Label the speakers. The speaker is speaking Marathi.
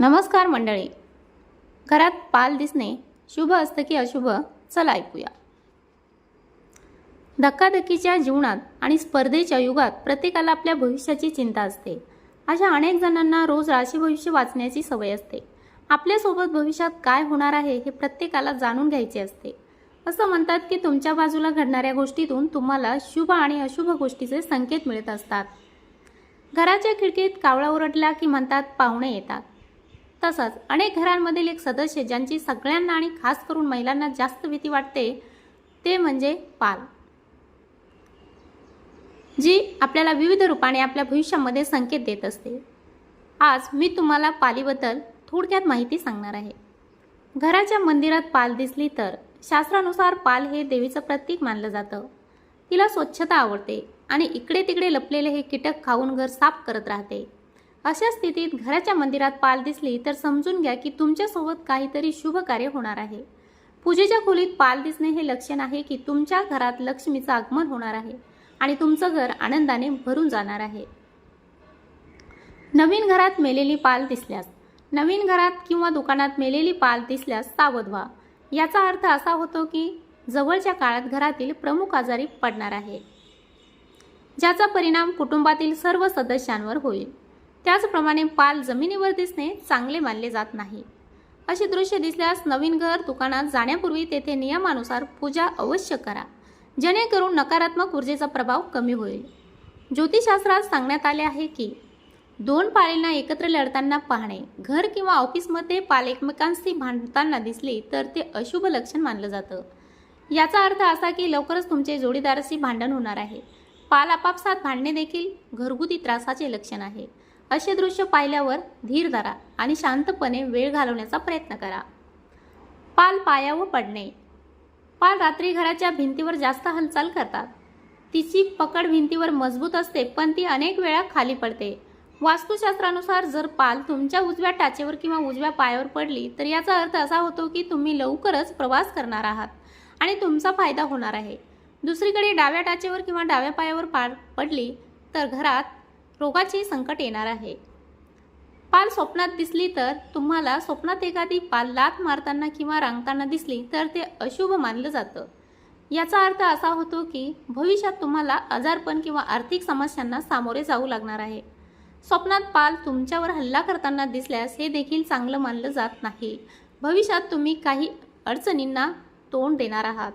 Speaker 1: नमस्कार मंडळी. घरात पाल दिसणे शुभ असतं की अशुभ? चला ऐकूया. धक्काधक्कीच्या जीवनात आणि स्पर्धेच्या युगात प्रत्येकाला आपल्या भविष्याची चिंता असते. अशा अनेक जणांना रोज राशी भविष्य वाचण्याची सवय असते. आपल्यासोबत भविष्यात काय होणार आहे हे प्रत्येकाला जाणून घ्यायचे असते. असं म्हणतात की तुमच्या बाजूला घडणाऱ्या गोष्टीतून तुम्हाला शुभ आणि अशुभ गोष्टीचे संकेत मिळत असतात. घराच्या खिडकीत कावळा ओरडला की म्हणतात पाहुणे येतात. तसंच अनेक घरांमधील एक सदस्य ज्यांची सगळ्यांना आणि खास करून महिलांना जास्त भीती वाटते ते म्हणजे पाल. जी आपल्याला विविध रूपाने आपल्या भविष्यामध्ये संकेत देत असते. आज मी तुम्हाला पालीबद्दल थोडक्यात माहिती सांगणार आहे. घराच्या मंदिरात पाल दिसली तर शास्त्रानुसार पाल हे देवीचं प्रतीक मानलं जातं. तिला स्वच्छता आवडते आणि इकडे तिकडे लपलेले हे कीटक खाऊन घर साफ करत राहते. अशा स्थितीत घराच्या मंदिरात पाल दिसली तर समजून घ्या की तुमच्यासोबत काहीतरी शुभ कार्य होणार आहे. पूजेच्या खोलीत पाल दिसणे हे लक्षण आहे की तुमच्या घरात लक्ष्मीचं आगमन होणार आहे आणि तुमचं घर आनंदाने भरून जाणार आहे. नवीन घरात मेलेली पाल दिसल्यास नवीन घरात किंवा दुकानात मेलेली पाल दिसल्यास सावध व्हा. याचा अर्थ असा होतो की जवळच्या काळात घरातील प्रमुख आजारी पडणार आहे ज्याचा परिणाम कुटुंबातील सर्व सदस्यांवर होईल. त्याचप्रमाणे पाल जमिनीवर दिसणे चांगले मानले जात नाही. अशी दृश्य दिसल्यास नवीन घर दुकानात जाण्यापूर्वी तेथे नियमानुसार पूजा अवश्य करा. जेणेकरून नकारात्मक ऊर्जेचा प्रभाव कमी होईल. ज्योतिषशास्त्रात सांगण्यात आले आहे की दोन पाळींना एकत्र लढताना पाहणे घर किंवा ऑफिसमध्ये पाल एकमेकांशी भांडताना दिसली तर ते अशुभ लक्षण मानलं जातं. याचा अर्थ असा की लवकरच तुमचे जोडीदाराशी भांडण होणार आहे. पाल आपापसात भांडणे देखील घरगुती त्रासाचे लक्षण आहे. असे दृश्य पाहिल्यावर धीर धरा आणि शांतपणे वेळ घालवण्याचा प्रयत्न करा. पाल पायावर पडणे. पाल रात्री घराच्या भिंतीवर जास्त हालचाल करतात. तिची पकड भिंतीवर मजबूत असते पण ती अनेक वेळा खाली पडते. वास्तुशास्त्रानुसार जर पाल तुमच्या उजव्या टाचेवर किंवा उजव्या पायावर पडली तर याचा अर्थ असा होतो की तुम्ही लवकरच प्रवास करणार आहात आणि तुमचा फायदा होणार आहे. दुसरीकडे डाव्या टाचेवर किंवा डाव्या पायावर पार पडली तर घरात रोगाचे संकट येणार आहे. पाल स्वप्नात दिसली तर तुम्हाला स्वप्नात एखादी पाल लात मारताना किंवा रांगताना दिसली तर ते अशुभ मानलं जातं. याचा अर्थ असा होतो की भविष्यात तुम्हाला आजारपण किंवा आर्थिक समस्यांना सामोरे जाऊ लागणार आहे. स्वप्नात पाल तुमच्यावर हल्ला करताना दिसल्यास हे देखील चांगलं मानलं जात नाही. भविष्यात तुम्ही काही अडचणींना तोंड देणार आहात.